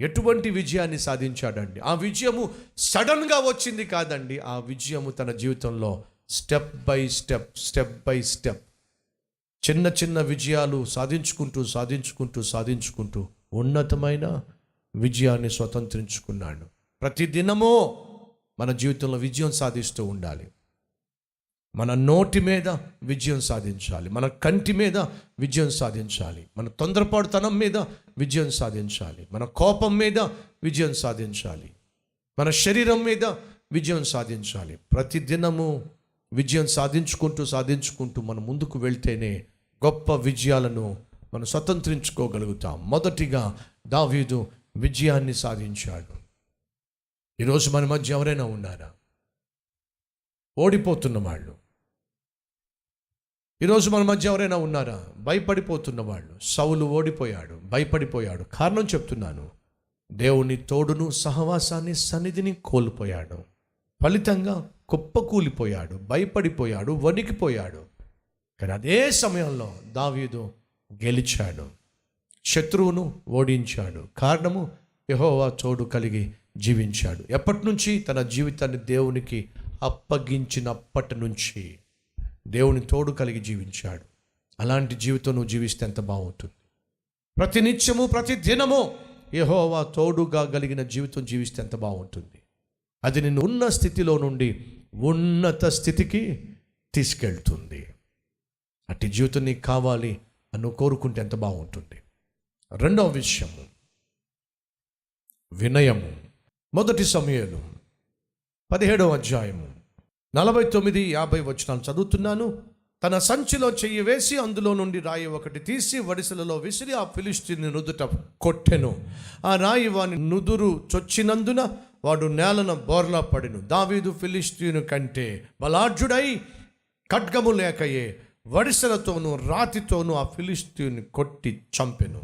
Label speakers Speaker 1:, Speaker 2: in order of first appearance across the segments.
Speaker 1: ఎటువంటి విజయాన్ని సాధించాడండి? ఆ విజయము సడన్గా వచ్చింది కాదండి. ఆ విజయము తన జీవితంలో step by step step by step చిన్న చిన్న విజయాలు సాధించుకుంటూ సాధించుకుంటూ సాధించుకుంటూ ఉన్నతమైన విజయాన్ని స్వతంత్రించుకున్నాడు. ప్రతి దినమో మన జీవితంలో విజయం సాధిస్తూ ఉండాలి. మన నోటి మీద విజయం సాధించాలి. మన కంటి మీద విజయం సాధించాలి. మన తొందరపాటుతనం మీద విజయం సాధించాలి. మన కోపం మీద విజయం సాధించాలి. మన శరీరం మీద విజయం సాధించాలి. ప్రతి దినము విజయం సాధించుకుంటూ సాధించుకుంటూ మనం ముందుకు వెళ్తేనే గొప్ప విజయాలను మనం స్వతంత్రించుకోగలుగుతాం. మొదటిగా దావీదు విజయాన్ని సాధించాడు. ఈరోజు మన మధ్య ఎవరైనా ఉన్నారా? ఓడిపోతున్న వాళ్ళు. ఈరోజు మన మధ్య ఎవరైనా ఉన్నారా? భయపడిపోతున్న వాళ్ళు. సౌలు ఓడిపోయాడు. భయపడిపోయాడు. కారణం చెప్తున్నాను. దేవుని తోడును సహవాసాన్ని సన్నిధిని కోల్పోయాడు. ఫలితంగా కుప్పకూలిపోయాడు. భయపడిపోయాడు. వణికిపోయాడు. కానీ అదే సమయంలో దావీదు గెలిచాడు. శత్రువును ఓడించాడు. కారణము యహోవా తోడు కలిగి జీవించాడు. ఎప్పటి నుంచి? తన జీవితాన్ని దేవునికి అప్పగించినప్పటి నుంచి. దేవుని తోడు కలిగి జీవించాడు. అలాంటి జీవితం నువ్వు జీవిస్తే ఎంత బాగుంటుంది. ప్రతి నిత్యము ప్రతి దినము యహోవా తోడుగా కలిగిన జీవితం జీవిస్తే ఎంత బాగుంటుంది. అది నిన్ను ఉన్న స్థితిలో నుండి ఉన్నత స్థితికి తీసుకెళ్తుంది. అట్టి జీవితం నీకు కావాలి అని నువ్వు కోరుకుంటే ఎంత బాగుంటుంది. రెండవ విషయము వినయము. మొదటి సమయంలో పదిహేడవ అధ్యాయము. నలభై తొమ్మిది యాభై వచనాలు చదువుతున్నాను. తన సంచిలో చెయ్యి వేసి అందులో నుండి రాయి ఒకటి తీసి వడిసెలలో విసిరి ఆ ఫిలిస్తీని నుదుట కొట్టెను. ఆ రాయి వాని నుదురు చొచ్చినందున వాడు నేలన బోర్లా పడిను. దావీదు ఫిలిస్తీను కంటే బలాఢ్యుడై ఖడ్గము లేకయే వడిసెలతోనూ రాతితోనూ ఆ ఫిలిస్తీని కొట్టి చంపెను.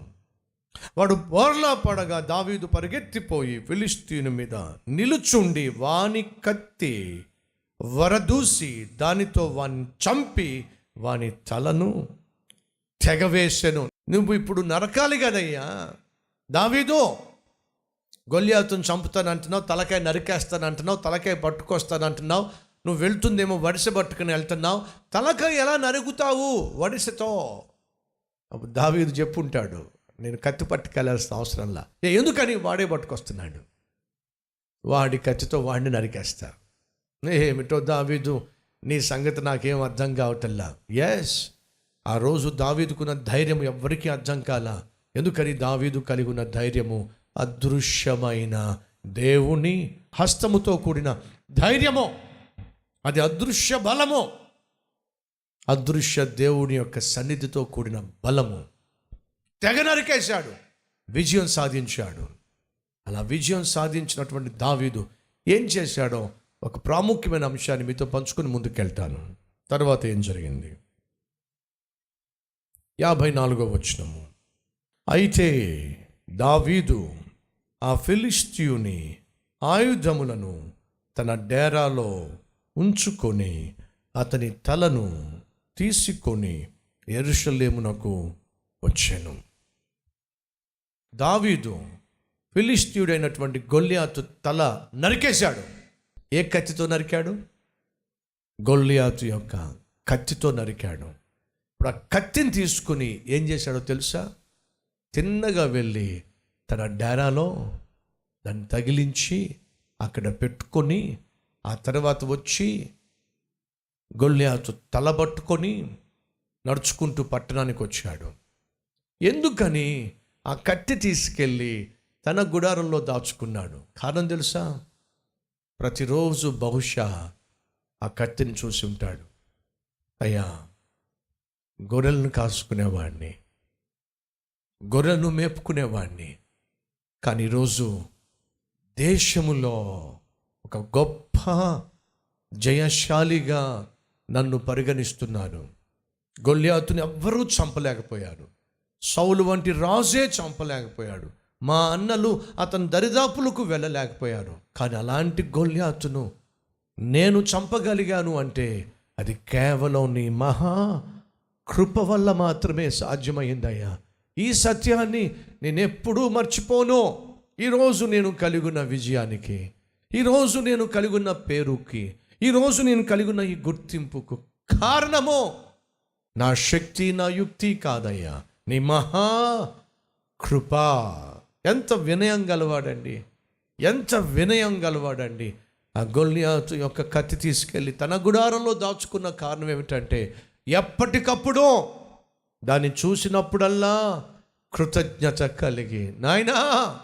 Speaker 1: వాడు బోర్లా పడగా దావీదు పరిగెత్తిపోయి ఫిలిస్తీను మీద నిలుచుండి వాని కత్తి వరదూసి దానితో వాని చంపి వాని తలను తెగవేసెను. నువ్వు ఇప్పుడు నరకాలి కదయ్యా. దావీదు గొల్యాతుని చంపుతానంటున్నావు తలకాయ నరికేస్తానంటున్నావు తలకాయ పట్టుకొస్తానంటున్నావు నువ్వు వెళ్తుందేమో వడిసె పట్టుకుని వెళ్తున్నావు తలకాయ ఎలా నరుగుతావు వడిసెతో? అప్పుడు దావీదు చెప్పుంటాడు నేను కత్తి పట్టుకెళ్ళాల్సిన అవసరంలా. ఎందుకని వాడే పట్టుకొస్తున్నాడు? వాడి కత్తితో వాడిని నరికేస్తా ఏమిటో దావీదు? నీ సంగతి నాకేం అర్థం కావటల్లా ఎస్ ఆ రోజు దావీదుకున్న ధైర్యం ఎవ్వరికీ అర్థం కాల? ఎందుకని దావీదు కలిగి ఉన్న ధైర్యము? అదృశ్యమైన దేవుని హస్తముతో కూడిన ధైర్యము. అది అదృశ్య బలము. అదృశ్య దేవుని యొక్క సన్నిధితో కూడిన బలము. తెగ నరికేశాడు. విజయం సాధించాడు. అలా విజయం సాధించినటువంటి దావీదు ఏం చేశాడో ఒక ప్రాముఖ్యమైన అంశాన్ని మీతో పంచుకొని ముందుకెళ్తాను. తర్వాత ఏం జరిగింది? యాభై నాలుగో వచనము. అయితే దావీదు ఆ ఫిలిస్తీయుని ఆయుధములను తన డేరాలో ఉంచుకొని అతని తలను తీసుకొని ఎరుషలేమునకు వచ్చాను. దావీదు ఫిలిస్తీయుడైనటువంటి గొల్లియాతు తల నరికేశాడు. ఏ కత్తితో నరికాడు? గొల్లియాతు యొక్క కత్తితో నరికాడు. ఇప్పుడు ఆ కత్తిని తీసుకుని ఏం చేశాడో తెలుసా? తిన్నగా వెళ్ళి తన డేరాలో దాన్ని తగిలించి అక్కడ పెట్టుకొని ఆ తర్వాత వచ్చి గొల్లియాతు తలబట్టుకొని నడుచుకుంటూ పట్టణానికి వచ్చాడు. ఎందుకని ఆ కత్తి తీసుకెళ్ళి తన గుడారంలో దాచుకున్నాడు? కారణం తెలుసా? ప్రతిరోజు బహుశా ఆ కత్తిని చూసి ఉంటాడు. అయ్యా గొర్రెలను కాసుకునేవాడిని గొర్రెలను మేపుకునేవాడిని. కానీ ఈరోజు దేశములో ఒక గొప్ప జయశాలిగా నన్ను పరిగణిస్తున్నారు గొల్లియాతుని ఎవ్వరూ చంపలేకపోయారు. సౌలు వంటి రాజే చంపలేకపోయాడు. మా అన్నలు అతని దరిదాపులకు వెళ్ళలేకపోయారు. కానీ అలాంటి గొల్యాతును నేను చంపగలిగాను అంటే అది కేవలం నీ మహా కృప వల్ల మాత్రమే సాధ్యమైందయ్యా. ఈ సత్యాన్ని నేను ఎప్పుడూ మర్చిపోను ఈరోజు నేను కలిగిన విజయానికి ఈరోజు నేను కలిగిన పేరుకి ఈరోజు నేను కలిగిన ఈ గుర్తింపుకు కారణము నా శక్తి నా యుక్తి కాదయ్యా. నీ మహా కృపా. ఎంత వినయం గలవాడండి. ఎంత వినయం గలవాడండి. ఆ గొల్లియాతు యొక్క కత్తి తీసుకెళ్ళి తన గుడారంలో దాచుకున్న కారణం ఏమిటంటే ఎప్పటికప్పుడు దాన్ని చూసినప్పుడల్లా కృతజ్ఞత కలిగి నాయనా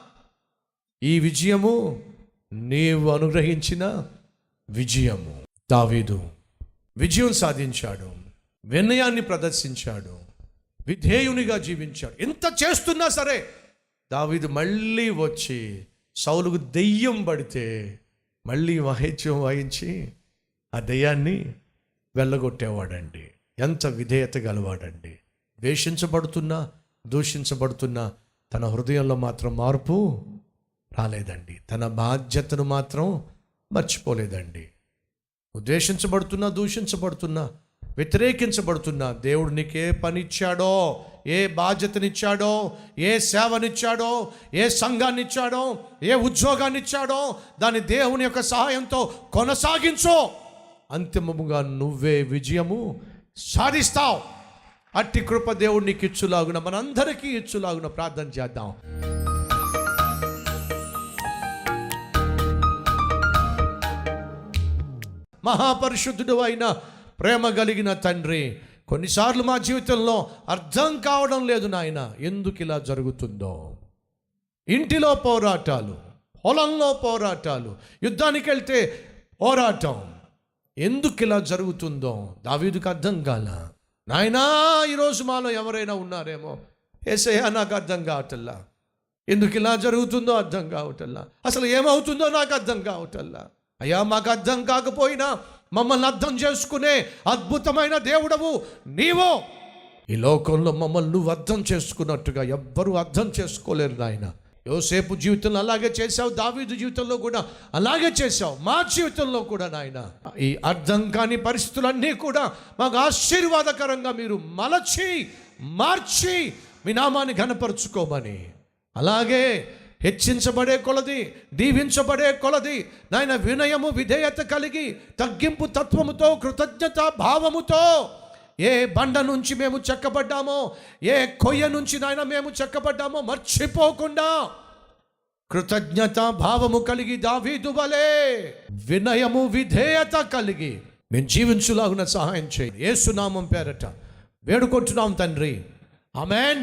Speaker 1: ఈ విజయము నీవు అనుగ్రహించిన విజయము. దావీదు విజయం సాధించాడు. వినయాన్ని ప్రదర్శించాడు. విధేయునిగా జీవించాడు. ఎంత చేస్తున్నా సరే దావీదు మళ్ళీ వచ్చి సౌలుకు దెయ్యం పడితే మళ్ళీ వాహిత్యం వాయించి ఆ దెయ్యాన్ని వెళ్ళగొట్టేవాడండి. ఎంత విధేయత గలవాడండి. ద్వేషించబడుతున్నా దూషించబడుతున్నా తన హృదయంలో మాత్రం మార్పు రాలేదండి. తన బాధ్యతను మాత్రం మర్చిపోలేదండి. ఉద్దేశించబడుతున్నా దూషించబడుతున్నా వ్యతిరేకించబడుతున్నా. దేవుడు నీకు ఏ ఏ బాధ్యతనిచ్చాడో? ఏ సేవనిచ్చాడో? ఏ సంఘాన్ని ఇచ్చాడో ఏ ఉద్యోగాన్ని ఇచ్చాడో దేవుని యొక్క సహాయంతో కొనసాగించో. అంతిమముగా నువ్వే విజయము సాధిస్తావు. అట్టి కృప దేవుడు నీకు ఇచ్చులాగున మనందరికీ ఇచ్చులాగున ప్రార్థన చేద్దాం. మహాపరిశుద్ధుడు అయిన ప్రేమ కలిగిన తండ్రి. కొన్నిసార్లు మా జీవితంలో అర్థం కావడం లేదు నాయన ఎందుకు ఇలా జరుగుతుందో. ఇంటిలో పోరాటాలు పొలంలో పోరాటాలు యుద్ధానికి వెళ్తే పోరాటం. ఎందుకు ఇలా జరుగుతుందో దావీదుకు అర్థం కాల. నాయనా ఈరోజు మాలో ఎవరైనా ఉన్నారేమో? ఏసయ్యా నాకు అర్థం కావటల్లా ఎందుకు ఇలా జరుగుతుందో అర్థం కావటల్లా అసలు ఏమవుతుందో నాకు అర్థం కావటల్లా అయ్యా మాకు అర్థం కాకపోయినా మమ్మల్ని అర్థం చేసుకునే అద్భుతమైన దేవుడవు నీవో. ఈ లోకంలో మమ్మల్ని నువ్వు అర్థం చేసుకున్నట్టుగా ఎవ్వరూ అర్థం చేసుకోలేరు నాయన. యోసేపు జీవితంలో అలాగే చేశావు దావీదు జీవితంలో కూడా అలాగే చేశావు మా జీవితంలో కూడా నాయన. ఈ అర్థం కాని పరిస్థితులన్నీ కూడా మాకు ఆశీర్వాదకరంగా మీరు మలచి మార్చి మీ నామాన్ని ఘనపరుచుకోమని. అలాగే హెచ్చించబడే కొలది దీవించబడే కొలది నాయన వినయము విధేయత కలిగి తగ్గింపు తత్వముతో కృతజ్ఞత భావముతో ఏ బండ నుంచి మేము చెక్కబడ్డామో ఏ కొయ్య నుంచి నాయన మేము చెక్కబడ్డామో మర్చిపోకుండా కృతజ్ఞత భావము కలిగి దావీదు వలే వినయము విధేయత కలిగి మేము జీవించులాగున సహాయం చేయి ఏసునామం పేరట వేడుకుంటున్నాం తండ్రి. ఆమెన్.